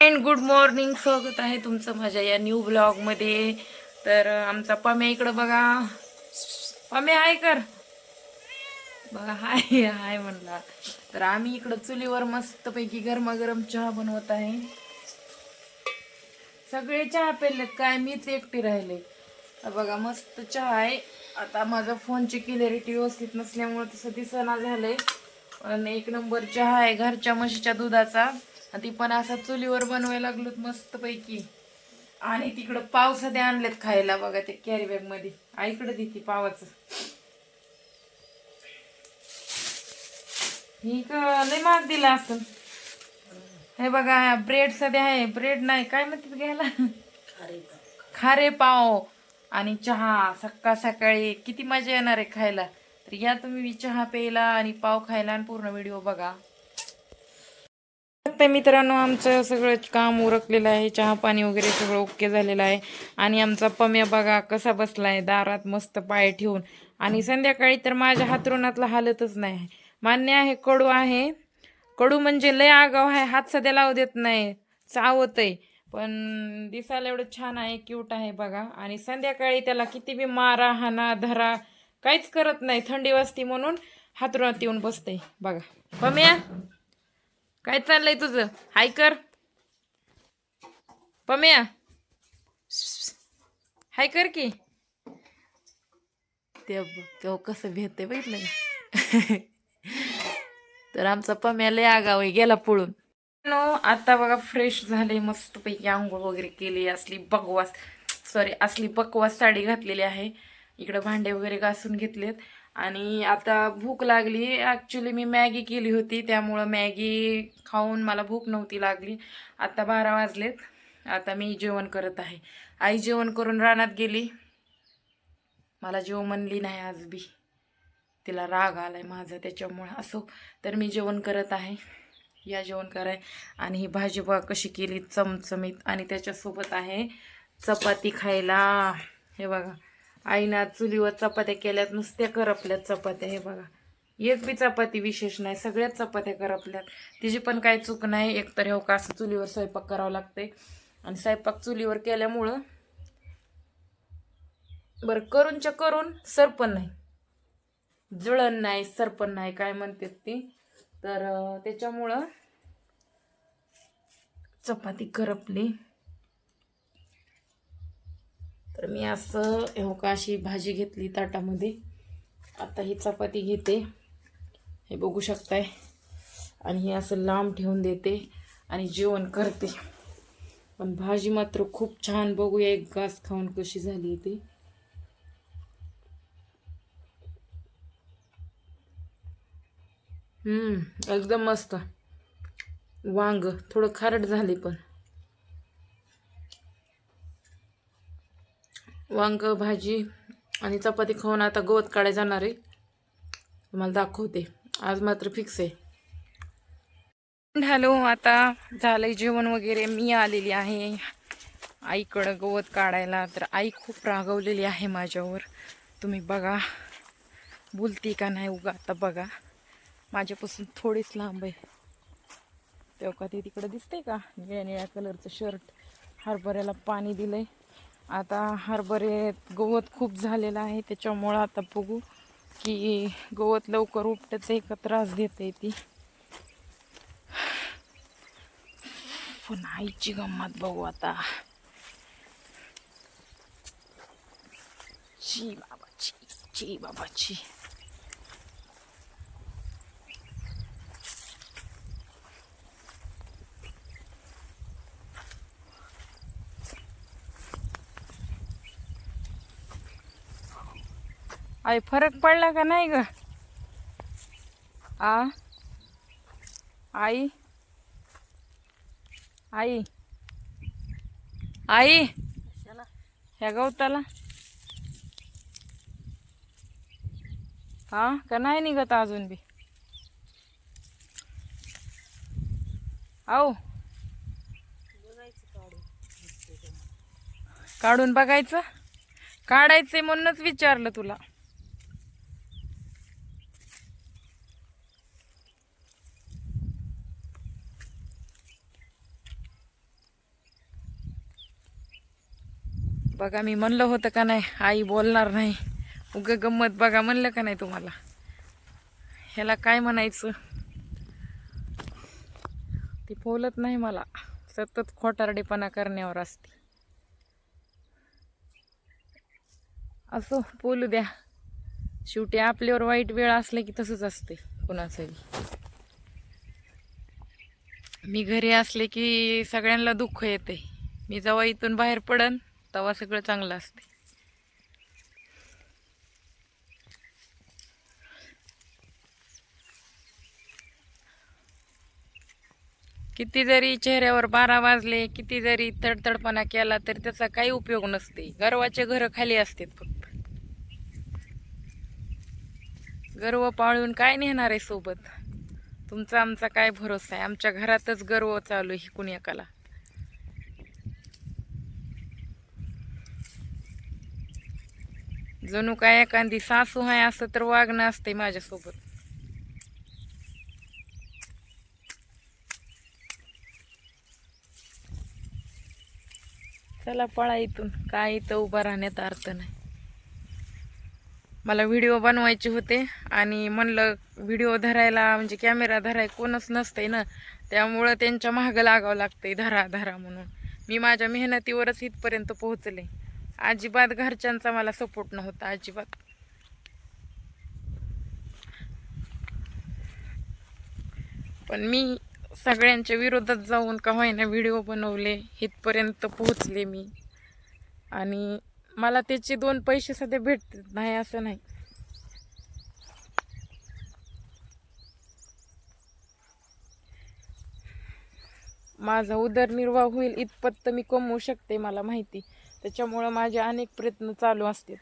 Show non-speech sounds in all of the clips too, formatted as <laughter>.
And good morning स्वागत आहे तुमचं माझ्या या न्यू ब्लॉगमध्ये तर आमचा पम्या इकडं बघा. पम्या हाय कर. बघा हाय हाय म्हणला. तर आम्ही इकडं चुलीवर मस्तपैकी गरमागरम चहा बनवत आहे. सगळे चहा पेलेत काय मीच एकटी राहिले. बघा मस्त चहा आहे. आता माझा फोनची क्लिअरिटी व्यवस्थित नसल्यामुळे तसं दिसना झालंय. पण एक नंबर चहा आहे घरच्या म्हशीच्या दुधाचा. आणि ती पण असा चुलीवर बनवायला लागलो मस्तपैकी. आणि तिकडं पाव सध्या आणलेत खायला बघा ते कॅरी बॅगमध्ये. आईकडे देते पावाचं. ही लय महाग दिला असं हे बघा ब्रेड सध्या आहे. ब्रेड नाही. काय म्हणतात घ्यायला? खारे पाव. आणि चहा. सकाळ सकाळी किती मजा येणार आहे खायला. तर या तुम्ही चहा प्यायला आणि पाव खायला आणि पूर्ण व्हिडिओ बघा. तर मित्रांनो आमचं सगळं काम उरकलेलं आहे. चहा पाणी वगैरे सगळं ओके झालेलं आहे. आणि आमचा पम्या बघा कसा बसला आहे दारात मस्त पाय ठेवून. आणि संध्याकाळी तर माझ्या हातरुणातला हालतच नाही. मान्य आहे कडू आहे. कडू म्हणजे लय आगाव आहे हात सध्या लावू देत नाही. चावत आहे पण दिसायला एवढं छान आहे क्यूट आहे बघा. आणि संध्याकाळी त्याला किती बी मारा हाना धरा काहीच करत नाही. थंडी वाजती म्हणून हातरुणात येऊन बसते बघा. पम्या? काय चाललंय तुझं? हाय कर. पम्या. हाय कर की. ते तो कसं भेटते बघितलं <laughs> तर आमचा पम्या लय आगाव गेला पळून. नो आता बघा फ्रेश झाले मस्तपैकी आंघोळ वगैरे केली असली बकवास सॉरी असली बकवास साडी घातलेली आहे. इकडे भांडे वगैरे घासून घेतलेत. आणि आता भूक लागली. ॲक्च्युली मी मॅगी केली होती. त्यामुळं मॅगी खाऊन मला भूक नव्हती लागली. आता बारा वाजलेत. आता मी जेवण करत आहे. आई जेवण करून रानात गेली. मला जेव म्हणली नाही आज बी. तिला राग आलाय माझा त्याच्यामुळं. असो तर मी जेवण करत आहे. या जेवण कराय. आणि ही भाजी बा कशी केली चमचमीत. आणि त्याच्यासोबत आहे चपाती खायला. हे बघा. आईनं आज चुलीवर चपात्या केल्यात नुसत्या करपल्यात चपात्या हे बघा. एक बी चपाती विशेष नाही सगळ्याच चपात्या करपल्यात. तिची पण काही चूक नाही एकतर हो का असं चुलीवर स्वयंपाक करावा लागते आणि स्वयंपाक चुलीवर केल्यामुळं बरं करूनच्या करून सरपण नाही. जुळण नाही सरपण नाही काय म्हणतात ती? तर त्याच्यामुळं चपाती करपली. तर मी असं हो का अशी भाजी घेतली ताटामध्ये. आता ही चपाती घेते. हे बघू शकताय. आणि हे असं लांब ठेवून देते आणि जेवण करते. पण भाजी मात्र खूप छान बघूया एक घास खाऊन कशी झाली ती. हम्म एकदम मस्त. वांग थोडं खारट झाले पण. वांग भाजी आणि चपाती खाऊन आता गवत काढायला जाणार आहे. तुम्हाला दाखवते. आज मात्र फिक्स आहे. हॅलो आता झालंय जेवण वगैरे. मी आलेली आहे आईकडं गवत काढायला. तर आई खूप रागवलेली आहे माझ्यावर. तुम्ही बघा. बोलती का नाही उगा आता बघा. माझ्यापासून थोडीच लांब आहे. तेव्हा का ती तिकडं दिसते का? निळ्या निळ्या कलरचं शर्ट हरभऱ्याला पाणी दिलंय. आता हरभरे गवत खूप झालेलं आहे त्याच्यामुळं आता बघू की गवत लवकर उपटत आहे का त्रास देते ती. पण आईची गंमत बघू आता. ची बाबाची ची बाबाची. आई फरक पडला का नाही ग? आ? आई? आई? आई? ह्या गवताला? हा? का नाही निघत अजून बी? आओ काढून बघायचं? काढायचंय म्हणूनच विचारलं तुला. बघा मी म्हणलं होतं का नाही आई बोलणार नाही. उग गंमत बघा म्हणलं का नाही तुम्हाला? ह्याला काय म्हणायचं? ती बोलत नाही मला. सतत खोटारडेपणा करण्यावर असते. असो बोलू द्या. शेवटी आपल्यावर वाईट वेळ असले की तसंच असते कुणाचंही. मी घरी असले की सगळ्यांना दुःख येते. मी जेव्हा इथून बाहेर पडन तवा सगळं चांगलं असते किती जरी चेहऱ्यावर बारा वाजले किती जरी तडतडपणा केला तरी त्याचा काही उपयोग नसते. गर्वाचे घर खाली असतात फक्त. गर्व पाळून काय नेणार आहे सोबत? तुमचा आमचा काय भरोसा आहे? आमच्या घरातच गर्व चालू आहे कुणी एकाला. जणू काय एखादी सासू आहे असं तर वागणं असते माझ्यासोबत. चला पळा इथून. काय इथं उभा राहण्यात अर्थ नाही. मला व्हिडिओ बनवायचे होते आणि म्हणलं व्हिडिओ धरायला म्हणजे कॅमेरा धरायला कोणच नसतंय ना. त्यामुळं त्यांच्या मागं लागावं लागतंय धरा धरा म्हणून. मी माझ्या मेहनतीवरच इथपर्यंत पोहोचले. अजिबात घरच्यांचा मला सपोर्ट नव्हता अजिबात. पण मी सगळ्यांच्या विरोधात जाऊन का होईना व्हिडिओ बनवले इथपर्यंत पोहोचले मी. आणि मला त्याचे दोन पैसे सध्या भेटत नाही असं नाही. माझा उदरनिर्वाह होईल इतपत तर मी कमवू शकते मला माहिती. त्याच्यामुळं माझे अनेक प्रयत्न चालू असतात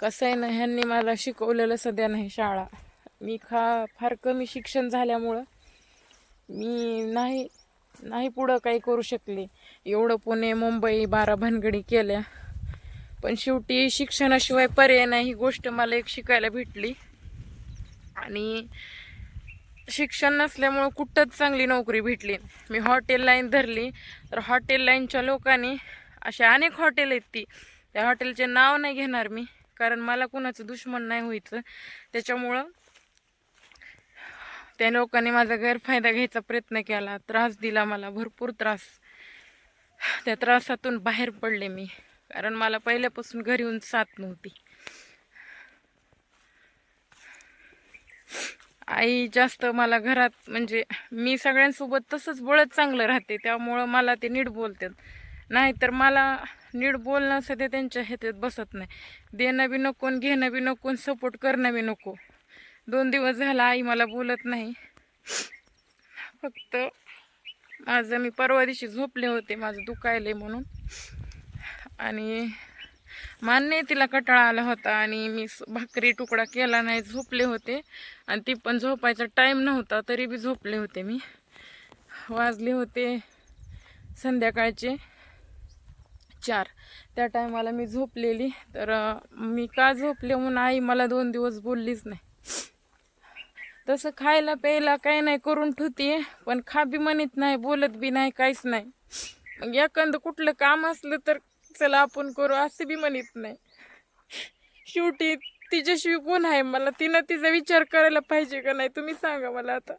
कसं आहे ना ह्यांनी मला शिकवलेलं सध्या नाही शाळा. मी खा फार कमी शिक्षण झाल्यामुळं मी नाही नाही पुढं काही करू शकले. एवढं पुणे मुंबई बारा भानगडी केल्या. पण शेवटी शिक्षणाशिवाय पर्याय नाही ही गोष्ट मला एक शिकायला भेटली. आणि शिक्षण नसल्यामुळं कुठंच चांगली नोकरी भेटली मी हॉटेल लाईन धरली. तर हॉटेल लाईनच्या लोकांनी असे अनेक हॉटेल आहेत ती. त्या हॉटेलचे नाव नाही घेणार मी कारण मला कुणाचं दुश्मन नाही व्हायचं. त्याच्यामुळं त्या लोकांनी माझा गैरफायदा घ्यायचा प्रयत्न केला. त्रास दिला मला भरपूर त्रास. त्या त्रासातून बाहेर पडले मी कारण मला पहिल्यापासून घरी येऊन साथ नव्हती. आई जास्त मला घरात म्हणजे मी सगळ्यांसोबत तसंच बोलत चांगलं राहते त्यामुळं मला ते नीट बोलतात. नाहीतर मला नीट बोलणं सध्या त्यांच्या ह्याच्यात बसत नाही. देणं बी नको घेणं बी नको सपोर्ट करणं बी नको. दोन दिवस झाला आई मला बोलत नाही. फक्त माझं मी परवा दिवशी झोपले होते माझं दुखायले म्हणून. आणि मान्य आहे तिला कटाळा आला होता आणि मी भाकरी तुकडा केला नाही झोपले होते. आणि ती पण झोपायचा टाईम नव्हता तरी बी झोपले होते मी. वाजले होते संध्याकाळचे. चार. त्या टायमाला मी झोपलेली. तर मी का झोपले म्हणून आई मला दोन दिवस बोललीच नाही. तसं खायला प्यायला काही नाही करून ठेवते. पण खा बी म्हणत नाही बोलत बी नाही काहीच नाही. मग एखादं कुठलं काम असलं तर चला आपण करू असं बी म्हणत नाही. शेवटी तिच्याशिवाय कोण आहे मला. तिनं तिचा विचार करायला पाहिजे का नाही तुम्ही सांगा मला आता.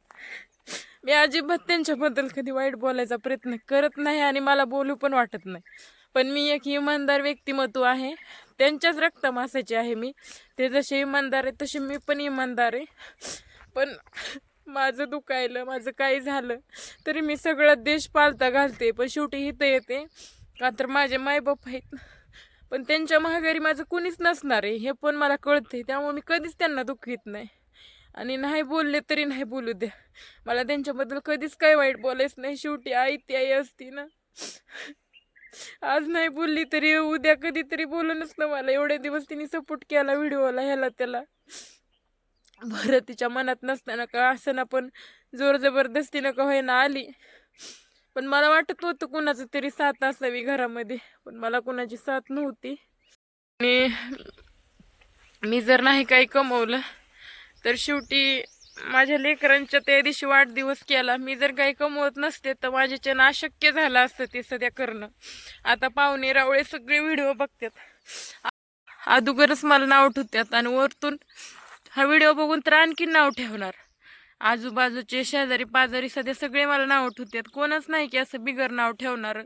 मी अजिबात त्यांच्याबद्दल कधी वाईट बोलायचा प्रयत्न करत नाही आणि मला बोलू पण वाटत नाही. पण मी एक इमानदार व्यक्तिमत्व आहे. त्यांच्याच रक्तमासाची आहे मी. ते जसे इमानदार आहे तसे मी पण इमानदार आहे. पण माझं दुखायलं माझं काही झालं तरी मी सगळं देश पालता घालते पण शेवटी इथं येते. का तर माझे मायबाप आहेत. पण त्यांच्या महागारी माझं कुणीच नसणार आहे हे पण मला कळते त्यामुळे मी कधीच त्यांना दुखीत नाही. आणि नाही बोलले तरी नाही बोलू द्या. मला त्यांच्याबद्दल कधीच काही वाईट बोलायचं नाही. शेवटी आई ती आई असती ना. आज नाही बोलली तरी उद्या कधीतरी बोलूनच ना मला. एवढे दिवस तिने सपोर्ट केला व्हिडिओला ह्याला त्याला. बरं तिच्या मनात नसताना का असं ना पण जोर जबरदस्तीनं का होईना आली. पण मला वाटत होतं कुणाचं तरी साथ असावी घरामध्ये पण मला कुणाची साथ नव्हती. आणि मी जर नाही काही कमवलं तर शेवटी माझ्या लेकरांच्या त्या दिवशी वाढदिवस केला. मी जर काही कमवत नसते तर माझ्याच्यानं अशक्य झालं असतं ते सध्या करणं. आता पाहुणे रावळे सगळे व्हिडिओ बघतात. आ- अगोदरच मला नाव ठेवतात आणि वरतून हा व्हिडिओ बघून तर आणखी नाव ठेवणार. आजूबाजूचे शेजारी पाजारी सध्या सगळे मला नाव ठेवतात. कोणच नाही की असं बिगर नाव ठेवणार.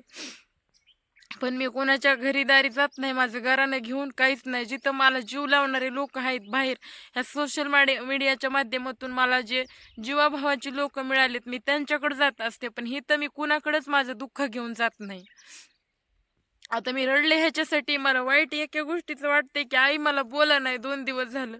पण मी कोणाच्या घरी दारी जात नाही माझं घरानं घेऊन काहीच नाही. जिथं मला जीव लावणारे लोक आहेत बाहेर ह्या सोशल मीडियाच्या माध्यमातून मला जे जीवाभावाची लोक मिळालेत मी त्यांच्याकडे जात असते. पण हे तर मी कुणाकडेच माझं दुःख घेऊन जात नाही. आता मी रडले ह्याच्यासाठी मला वाईट एका गोष्टीचं वाटते की आई मला बोला नाही दोन दिवस झालं.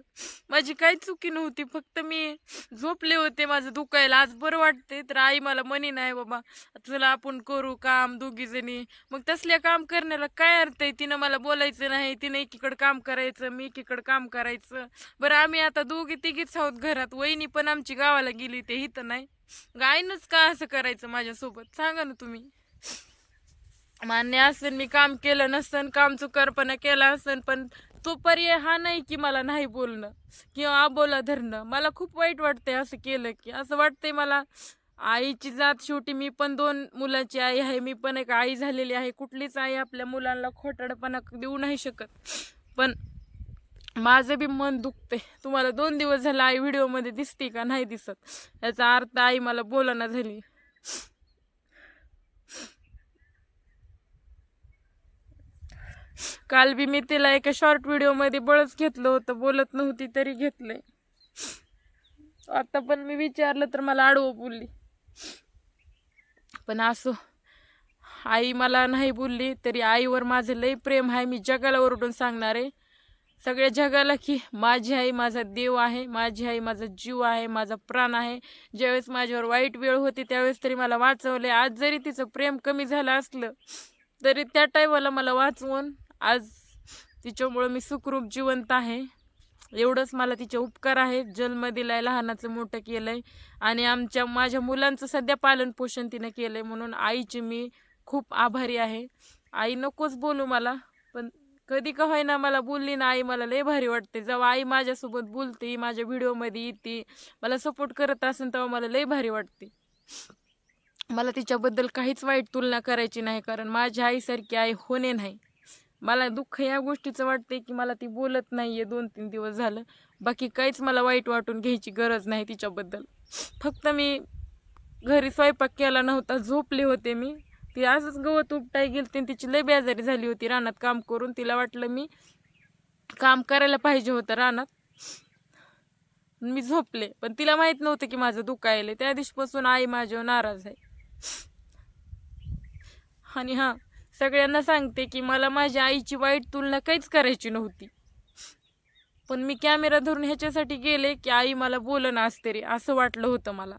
माझी काही चुकी नव्हती फक्त मी झोपले होते माझं दुखायला. आज बरं वाटते तर आई मला मनी नाही बाबा चला आपण करू काम दोघी जणी. मग तसल्या काम करण्याला काय अर्थ आहे? तिनं मला बोलायचं नाही तिनं एकीकडं काम करायचं मी एकीकडं काम करायचं. बरं आम्ही आता दोघी तिघीच आहोत घरात वहिनी पण आमची गावाला गेली ते तर नाही. गायनच का असं करायचं माझ्यासोबत? सांगा ना तुम्ही. मान्य असेल मी काम केलं नसन काम चुकारपणा केला असेल पण तो पर्याय हा नाही की मला नाही बोलणं किंवा अबोला धरणं. मला खूप वाईट वाटतंय असं केलं की असं वाटतंय मला आईची जात शेवटी मी पण दोन मुलाची आई आहे मी पण एक आई झालेली आहे कुठलीच आई आपल्या मुलांना खोटाडपणा देऊ नाही शकत. पण माझं बी मन दुखते तुम्हाला दोन दिवस झाला आई व्हिडिओमध्ये दिसते का? नाही दिसत. याचा अर्थ आई मला बोलना झाली. काल बी मी तिला एका शॉर्ट व्हिडिओमध्ये बळच घेतलं होतं. बोलत नव्हती तरी घेतलंय. आता पण मी विचारलं तर मला आडवं बोलली. पण असो आई मला नाही बोलली तरी आईवर माझं लई प्रेम आहे. मी जगाला ओरडून सांगणार आहे. सगळ्या जगाला की माझी आई माझा देव आहे माझी आई माझा जीव आहे माझा प्राण आहे. ज्यावेळेस माझ्यावर वाईट वेळ होती त्यावेळेस तरी मला वाचवले आज जरी तिचं प्रेम कमी झालं असलं तरी त्या टायमाला मला वाचवून आज तिच्यामुळं मी सुखरूप जिवंत आहे. एवढंच मला तिचे उपकार आहेत. जन्म दिलाय लहानाचं मोठं केलंय आणि आमच्या माझ्या मुलांचं सध्या पालनपोषण तिनं केलं केलंय म्हणून आईची मी खूप आभारी आहे. आई नकोच बोलू मला पण कधी का होईना मला बोलली ना आई मला लय भारी वाटते. जेव्हा आई माझ्यासोबत बोलते माझ्या व्हिडिओमध्ये येते मला सपोर्ट करत असेल तेव्हा मला लय भारी वाटते. मला तिच्याबद्दल काहीच वाईट तुलना करायची नाही कारण माझ्या आईसारखी आई होणे नाही. मला दुःख या गोष्टीचं वाटते की मला ती बोलत नाही आहे दोन तीन दिवस झालं. बाकी काहीच मला वाईट वाटून घ्यायची गरज नाही तिच्याबद्दल. फक्त मी घरी स्वयंपाक केला नव्हता झोपले होते मी. ती असंच गवत उपटाय गेलती आणि तिची लय बेजारी झाली होती. रानात काम करून तिला वाटलं मी काम करायला पाहिजे होतं रानात. मी झोपले. पण तिला माहीत नव्हतं की माझं दुखायला त्या दिवशीपासून आई माझ्यावर नाराज आहे. आणि हां सगळ्यांना सांगते की मला माझ्या आईची वाईट तुलना काहीच करायची नव्हती. पण मी कॅमेरा धरून ह्याच्यासाठी गेले की आई मला बोलणं असते रे असं वाटलं होतं मला.